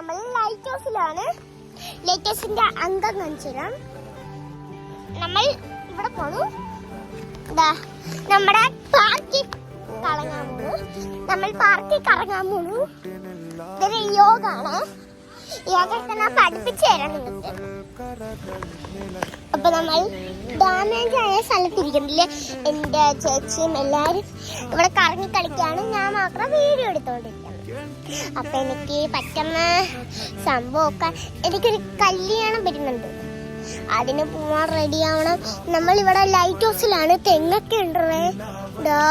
നമ്മൾ light ഹൗസിലാണ് light ഹൗസിന്റെ അംഗം കാണിച്ചുതരാം. നമ്മൾ ഇവിടെ പോണു. ദാ നമ്മുടെ പാർക്കിൽ കറങ്ങാൻ പോണു. നമ്മൾ പാർക്കിൽ കറങ്ങാൻ പോണു. ഇതൊരു യോഗാണ്. യോഗ തന്നെ പഠിപ്പിച്ചു തരാം നിങ്ങൾക്ക്. അപ്പൊ നമ്മൾ ഡാമേജ് ആയ സ്ഥലത്തിരിക്കുന്നില്ലേ എന്റെ ചേച്ചിയും എല്ലാവരും ഇവിടെ കറങ്ങി കളിക്കാണ് ഞാൻ മാത്രം വീഡിയോ എടുത്തോണ്ടിരിക്കുന്നത് അപ്പൊ എനിക്ക് പറ്റുന്ന സംഭവമൊക്കെ എനിക്കൊരു കല്യാണം വരുന്നുണ്ട്. അതിന് പോവാൻ റെഡി ആവണം. നമ്മൾ ഇവിടെ ലൈറ്റ് ഹൗസിലാണ് തെങ്ങൊക്കെ ഉണ്ടേ ദാ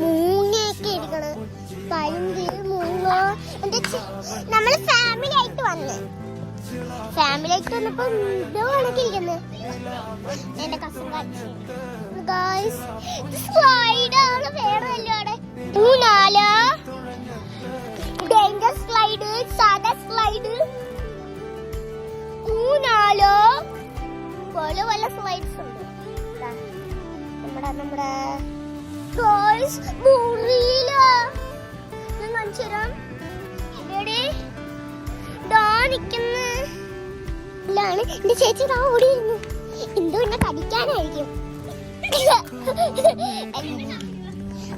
മൂങ്ങയൊക്കെ ഇരിക്കണ്. പരുന്ത് മൂങ്ങ? എന്താ നമ്മൾ ഫാമിലി ആയിട്ട് വന്ന്. ഫാമിലി ആയിട്ട് വന്നപ്പോ ഇതോ കണക്കിരിക്കുന്നത് എന്റെ കസിൻ സ്ലൈഡാണ് വേറെ അവിടെ പല പല സ്ലൈഡ്സ് ഉണ്ട്. നമ്മുടെ നമ്മുടെ കാണിച്ചു തരാം. ാണ് എന്റെ ചേച്ചി ദാ ഓടിയിരുന്നു. എന്തോ എന്നെ കടിക്കാനായിരിക്കും.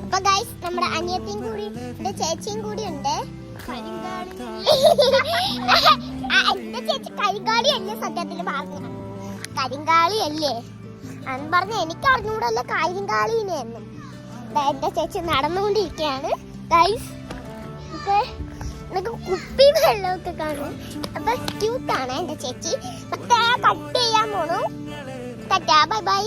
അപ്പൊ ഗൈസ് നമ്മുടെ അനിയത്തിയും കൂടി എന്റെ ചേച്ചിയും കൂടി ഉണ്ട്. എന്റെ ചേച്ചി കരിങ്കാടി അല്ലേ സത്യത്തിൽ പറഞ്ഞു കരിങ്കാളി അല്ലേ അന്ന് പറഞ്ഞ എനിക്ക് അറിഞ്ഞൂടല്ല കരിങ്കാളിനെ എന്നും എന്റെ ചേച്ചി നടന്നുകൊണ്ടിരിക്കുകയാണ്. ഗൈസ് വെള്ളമൊക്കെ കാണും. അപ്പൊ ക്യൂട്ടാണ് എന്റെ ചേച്ചി. കട്ട് ചെയ്യാൻ പോണു. Tata bye bye